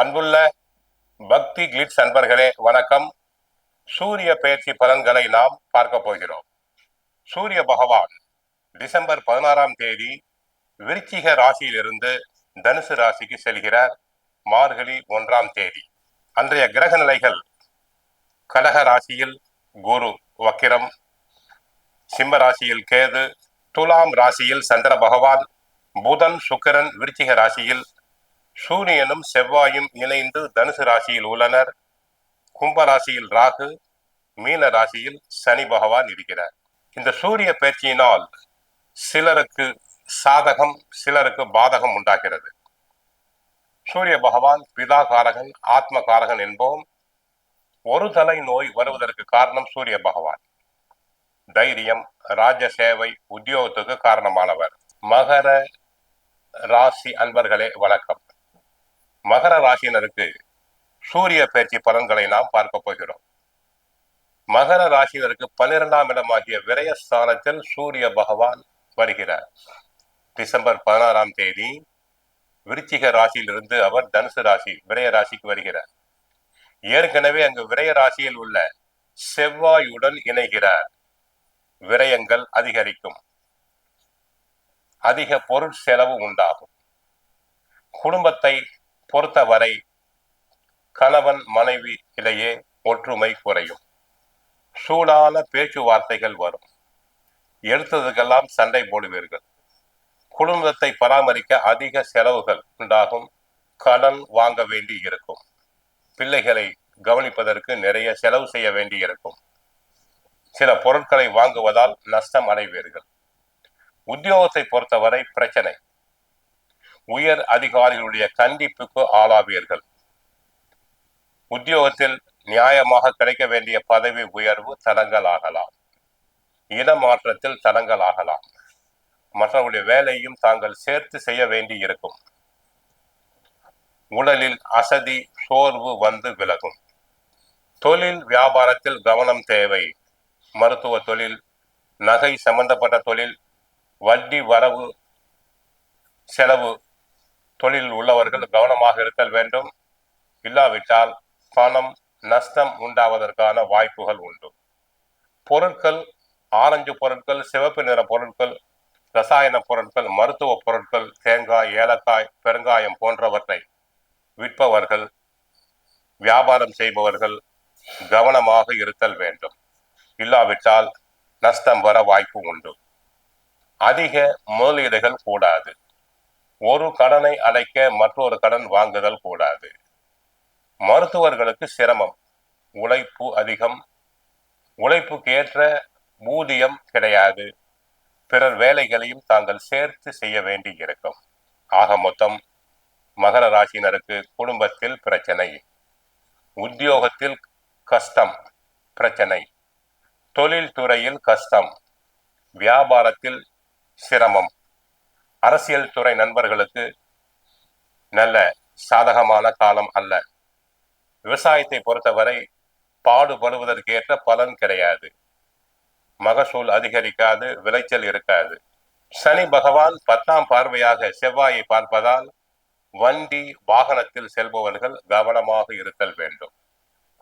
அன்புள்ள பக்தி கிளிட்ஸ் அன்பர்களே வணக்கம். சூரிய பயிற்சி பலன்களை நாம் பார்க்க போகிறோம். சூரிய பகவான் டிசம்பர் பதினாறாம் தேதி விருச்சிக ராசியிலிருந்து தனுசு ராசிக்கு செல்கிறார். மார்கழி ஒன்றாம் தேதி. அன்றைய கிரக நிலைகள் கடக ராசியில் குரு வக்கிரம் சிம்ம ராசியில் கேது துலாம் ராசியில் சந்திர பகவான் புதன் சுக்கிரன் விருச்சிக ராசியில் சூரியனும் செவ்வாயும் இணைந்து தனுசு ராசியில் உள்ளனர். கும்ப ராசியில் ராகு மீன ராசியில் சனி பகவான் இருக்கிறார். இந்த சூரிய பயிற்சியினால் சிலருக்கு சாதகம் சிலருக்கு பாதகம் உண்டாகிறது. சூரிய பகவான் பிதா காரகன் ஆத்ம காரகன் என்போம். ஒரு தலை நோய் வருவதற்கு காரணம் சூரிய பகவான். தைரியம் ராஜ சேவை உத்தியோகத்துக்கு காரணமானவர். மகர ராசி அன்பர்களே வணக்கம். மகர ராசியினருக்கு சூரிய பயிற்சி பலன்களை நாம் பார்க்க போகிறோம். மகர ராசியினருக்கு பன்னிரெண்டாம் இடமாகிய விரயஸ்தானத்தில் சூரிய பகவான் வருகிறார். டிசம்பர் பதினாறாம் தேதி விருச்சிக ராசியிலிருந்து அவர் தனுசு ராசி விரய ராசிக்கு வருகிறார். ஏற்கனவே அங்கு விரய ராசியில் உள்ள செவ்வாயுடன் இணைகிறார். விரயங்கள் அதிகரிக்கும். அதிக பொருள் செலவு உண்டாகும். குடும்பத்தை பொறுத்தவரை கணவன் மனைவி இடையே ஒற்றுமை குறையும். சூடான பேச்சுவார்த்தைகள் வரும். எடுத்ததுக்கெல்லாம் சண்டை போடுவீர்கள். குடும்பத்தை பராமரிக்க அதிக செலவுகள் உண்டாகும். கடன் வாங்க வேண்டி இருக்கும். பிள்ளைகளை கவனிப்பதற்கு நிறைய செலவு செய்ய வேண்டி இருக்கும். சில பொருட்களை வாங்குவதால் நஷ்டம் அடைவீர்கள். உத்தியோகத்தை பொறுத்தவரை பிரச்சனை. உயர் அதிகாரிகளுடைய கண்டிப்புக்கு ஆளாவீர்கள். உத்தியோகத்தில் நியாயமாக கிடைக்க வேண்டிய பதவி உயர்வு தடங்கலாகலாம் இடமாற்றத்தில் தடங்கலாகலாம் மற்றவருடைய வேலையும் தாங்கள் சேர்த்து செய்ய வேண்டி இருக்கும். உடலில் அசதி சோர்வு வந்து விலகும். தொழில் வியாபாரத்தில் கவனம் தேவை. மருத்துவ தொழில் நகை சம்பந்தப்பட்ட தொழில் வட்டி வரவு செலவு தொழில் உள்ளவர்கள் கவனமாக இருத்தல் வேண்டும். இல்லாவிட்டால் பணம் நஷ்டம் உண்டாவதற்கான வாய்ப்புகள் உண்டு. பொருட்கள் ஆரஞ்சு பொருட்கள் சிவப்பு நிற பொருட்கள் ரசாயன பொருட்கள் மருத்துவ பொருட்கள் தேங்காய் ஏலக்காய் பெருங்காயம் போன்றவற்றை விற்பவர்கள் வியாபாரம் செய்பவர்கள் கவனமாக இருத்தல் வேண்டும். இல்லாவிட்டால் நஷ்டம் வர வாய்ப்பு உண்டு. அதிக முதலீடுகள் கூடாது. ஒரு கடனை அடைக்க மற்றொரு கடன் வாங்குதல் கூடாது. மருத்துவர்களுக்கு சிரமம். உழைப்பு அதிகம். உழைப்புக்கு ஏற்ற ஊதியம் கிடையாது. பிறர் வேலைகளையும் தாங்கள் சேர்த்து செய்ய வேண்டி இருக்கும். ஆக மொத்தம் மகர ராசினருக்கு குடும்பத்தில் பிரச்சனை. உத்தியோகத்தில் கஷ்டம் பிரச்சனை. தொழில் துறையில் கஷ்டம். வியாபாரத்தில் சிரமம். அரசியல் துறை நண்பர்களுக்கு நல்ல சாதகமான காலம் அல்ல. விவசாயத்தை பொறுத்தவரை பாடுபடுவதற்கேற்ற பலன் கிடையாது. மகசூல் அதிகரிக்காது விளைச்சல் இருக்காது. சனி பகவான் பத்தாம் பார்வையாக செவ்வாயை பார்ப்பதால் வண்டி வாகனத்தில் செல்பவர்கள் கவனமாக இருத்தல் வேண்டும்.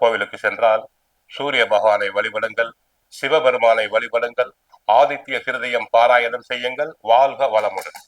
கோவிலுக்கு சென்றால் சூரிய பகவானை வழிபடுங்கள் சிவபெருமானை வழிபடுங்கள் ஆதித்ய ஹிருதயம் பாராயணம் செய்யுங்கள் வாழ்க வளமுடன்.